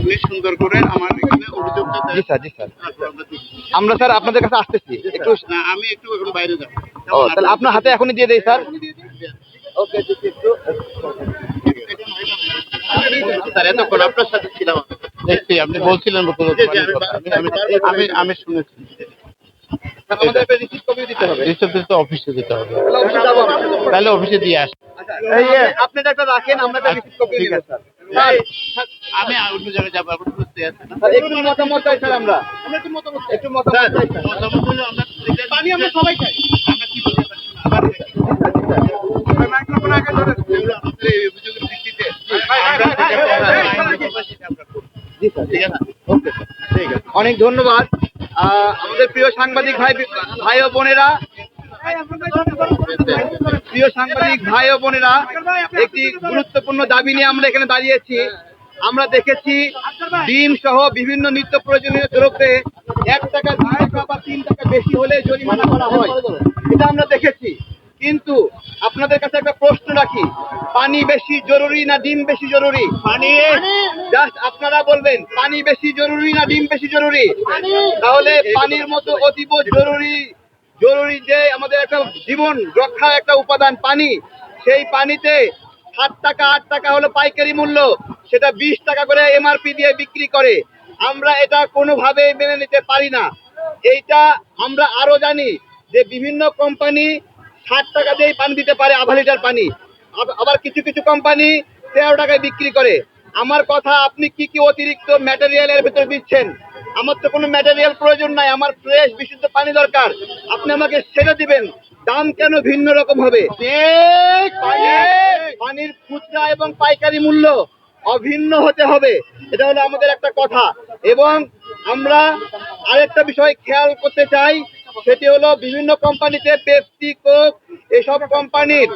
আপনি সুন্দর করে আমার এখানে অভিযোগটা জি স্যার জি স্যার। আমরা স্যার আপনাদের কাছে আসতেছি। একটু না আমি একটু এখন বাইরে যাব। ও তাহলে আপনার হাতে এখনই দিয়ে দেই স্যার। ওকে একটু। স্যার এতক্ষণ আপনার সাথে ছিলাম। আমি। দেখছি আপনি বলছিলেন আমি আমি আমি আমি শুনেছি। আমাদের রিসিভ কপি দিতে হবে। রিসেপ্ট অফিসে যেতে হবে। তাহলে অফিসে দিয়ে আস। এই আপনি একটা রাখেন আমরা কপি দিব স্যার। আমি অন্য জায়গায় যাব আপনি বুঝতে আছেন একটু মতামত চাই স্যার আমরা। একটু মতামত একটু মতামত চাই স্যার। মতামত হলো আমরা পানি আমরা সবাই খাই আমরা কি বলতে পারছি আবার মাইক্রোফোন আগে ধরে আমাদের এই অভিযোগের ভিত্তিতে আমরা যেটা আইন করব সেটা আমরা করব। জি স্যার। ঠিক আছে ওকে ঠিক আছে। অনেক ধন্যবাদ। আহ, আমাদের প্রিয় সাংবাদিক ভাই ভাই ও বোনেরা প্রিয় সাংবাদিক ভাই ও বোনেরা একটি গুরুত্বপূর্ণ দাবি নিয়ে আমরা এখানে দাঁড়িয়েছি। আমরা দেখেছি ডিম সহ বিভিন্ন নিত্য প্রয়োজনীয় দ্রব্যে এক টাকা দুই টাকা বা তিন টাকা বেশি হলে জরিমানা করা হয়। এটা আমরা দেখেছি। কিন্তু আপনাদের কাছে একটা প্রশ্ন রাখি পানি বেশি জরুরি না ডিম বেশি জরুরি? পানি। জাস্ট আপনারা বলবেন পানি বেশি জরুরি না ডিম বেশি জরুরি? তাহলে পানির মতো অতীব জরুরি জরুরি যে আমাদের একটা জীবন রক্ষা একটা উপাদান, পানি, সেই পানিতে সাত টাকা, আট টাকা হলো পাইকারি মূল্য, সেটা বিশ টাকা করে এমআরপি দিয়ে বিক্রি করে। আমরা এটা কোনোভাবে মেনে নিতে পারি না। এইটা আমরা আরও জানি যে বিভিন্ন কোম্পানি ষাট টাকা দিয়েই পানি দিতে পারে, আধা লিটার পানি। আব- আবার কিছু কিছু কোম্পানি তেরো টাকায় বিক্রি করে। আমার কথা আপনি কি কি অতিরিক্ত ম্যাটেরিয়াল এর ভিতরে দিচ্ছেন? আমার তো কোনো ম্যাটেরিয়াল প্রয়োজন নাই আমার ফ্রেশ বিশুদ্ধ পানি দরকার। আপনি আমাকে সেটা দিবেন দাম কেন ভিন্ন রকম হবে? পানির- পানির খুচরা এবং পাইকারি মূল্য অভিন্ন হতে হবে এটা হলো আমাদের একটা কথা। এবং আমরা আরেকটা বিষয় খেয়াল করতে চাই সেটি হলো বিভিন্ন কোম্পানিতে পেপসি কোক এসব কোম্পানির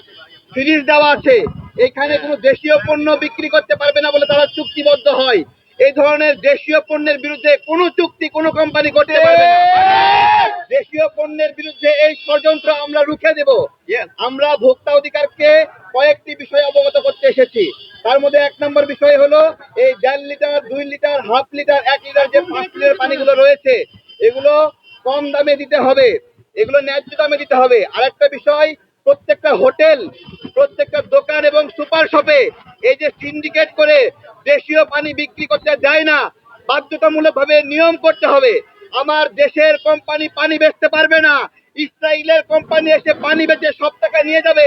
ফ্রিজ দেওয়া আছে। এখানে কোনো দেশীয় পণ্য বিক্রি করতে পারবে না বলে তারা চুক্তিবদ্ধ হয়। এই ধরনের দেশীয় পণ্যের বিরুদ্ধে কোনো চুক্তি কোনো কোম্পানি করতে পারবে না। দেশীয় পণ্যের বিরুদ্ধে এই ষড়যন্ত্র আমরা রুখে দেব। আমরা ভোক্তা অধিকারকে কয়েকটি বিষয় অবগত করতে এসেছি। তার মধ্যে এক নম্বর বিষয় হলো এই দেড় লিটার দুই লিটার হাফ লিটার এক লিটার যে পাঁচ লিটার পানিগুলো রয়েছে এগুলো কম দামে দিতে হবে। এগুলো ন্যায্য দামে দিতে হবে। আরেকটা বিষয় প্রত্যেকটা হোটেল প্রত্যেকটা দোকান এবং সুপার শপে এই যে সিন্ডিকেট করে দেশীয় পানি বিক্রি করতে যায় না। বাধ্যতামূলক ভাবে নিয়ম করতে হবে। আমার দেশের কোম্পানি পানি বেচতে পারবে না। ইসরায়েলের কোম্পানি এসে পানি বেচে সব টাকা নিয়ে যাবে।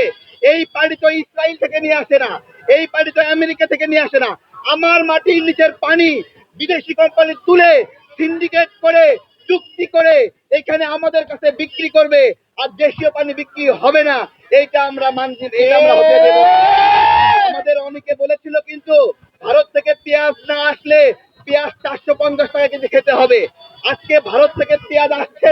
এই পানি তো ইসরায়েল থেকে নিয়ে আসে না। এই পানি তো আমেরিকা থেকে নিয়ে আসে না। আমার মাটির নিচের পানি বিদেশি কোম্পানি তুলে সিন্ডিকেট করে, চুক্তি করে এখানে আমাদের কাছে বিক্রি করবে। আর দেশীয় পানি বিক্রি হবে না। এইটা আমরা মানছি আমাদের অনেকে বলেছিল কিন্তু ভারত থেকে পেঁয়াজ না আসলে পেঁয়াজ চারশো পঞ্চাশ টাকা কেজি খেতে হবে। আজকে ভারত থেকে পেঁয়াজ আসছে